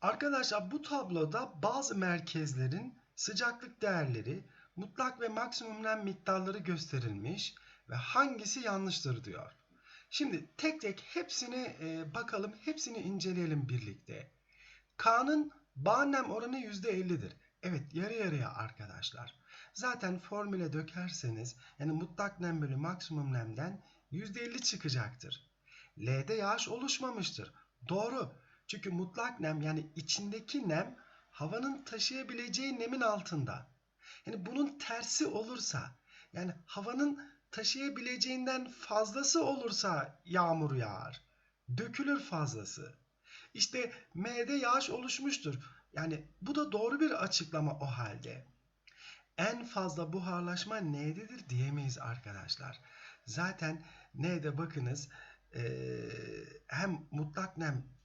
Arkadaşlar bu tabloda bazı merkezlerin sıcaklık değerleri, mutlak ve maksimum nem miktarları gösterilmiş ve hangisi yanlıştır diyor. Şimdi tek tek hepsini e, bakalım, hepsini inceleyelim birlikte. K'nın bağ oranı %50'dir. Evet yarı yarıya arkadaşlar. Zaten formüle dökerseniz yani mutlak nem bölü maksimum nemden %50 çıkacaktır. L'de yağış oluşmamıştır. Doğru. Çünkü mutlak nem yani içindeki nem havanın taşıyabileceği nemin altında. Yani bunun tersi olursa yani havanın taşıyabileceğinden fazlası olursa yağmur yağar. Dökülür fazlası. İşte M'de yağış oluşmuştur. Yani bu da doğru bir açıklama o halde. En fazla buharlaşma N'dedir diyemeyiz arkadaşlar. Zaten N'de bakınız hem mutlak nem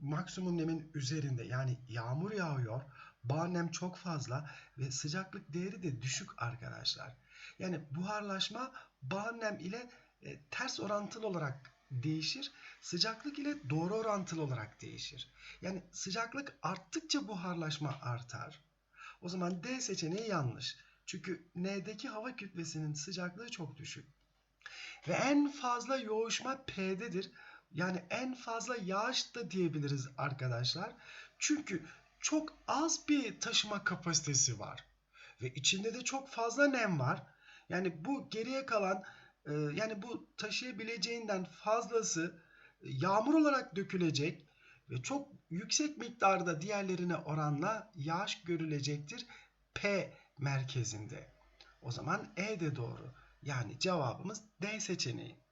maksimum nemin üzerinde yani yağmur yağıyor. Bağ nem çok fazla ve sıcaklık değeri de düşük arkadaşlar. Yani buharlaşma bağ nem ile e, ters orantılı olarak değişir. Sıcaklık ile doğru orantılı olarak değişir. Yani sıcaklık arttıkça buharlaşma artar. O zaman D seçeneği yanlış. Çünkü N'deki hava kütlesinin sıcaklığı çok düşük. Ve en fazla yoğuşma P'dedir. Yani en fazla yağış da diyebiliriz arkadaşlar. Çünkü çok az bir taşıma kapasitesi var. Ve içinde de çok fazla nem var. Yani bu geriye kalan e, yani bu taşıyabileceğinden fazlası e, yağmur olarak dökülecek ve çok yüksek miktarda diğerlerine oranla yağış görülecektir P merkezinde. O zaman E de doğru. Yani cevabımız D seçeneği.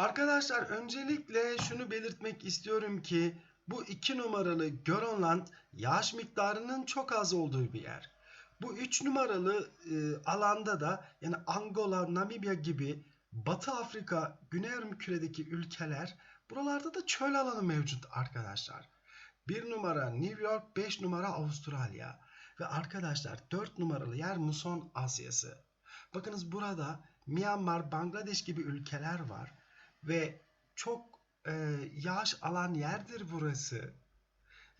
Arkadaşlar öncelikle şunu belirtmek istiyorum ki bu iki numaralı Göronland yağış miktarının çok az olduğu bir yer. Bu üç numaralı e, alanda da yani Angola, Namibya gibi Batı Afrika, Güney Yarımküre'deki ülkeler buralarda da çöl alanı mevcut arkadaşlar. Bir numara New York, 5 numara Avustralya ve arkadaşlar 4 numaralı yer Muson Asyası. Bakınız burada Myanmar, Bangladeş gibi ülkeler var ve çok e, yağış alan yerdir burası.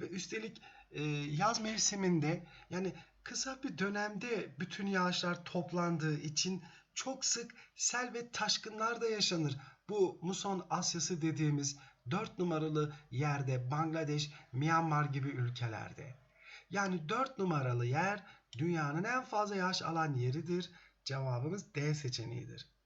Ve üstelik e, yaz mevsiminde yani kısa bir dönemde bütün yağışlar toplandığı için çok sık sel ve taşkınlar da yaşanır. Bu Muson Asyası dediğimiz 4 numaralı yerde Bangladeş, Myanmar gibi ülkelerde. Yani 4 numaralı yer dünyanın en fazla yağış alan yeridir. Cevabımız D seçeneğidir.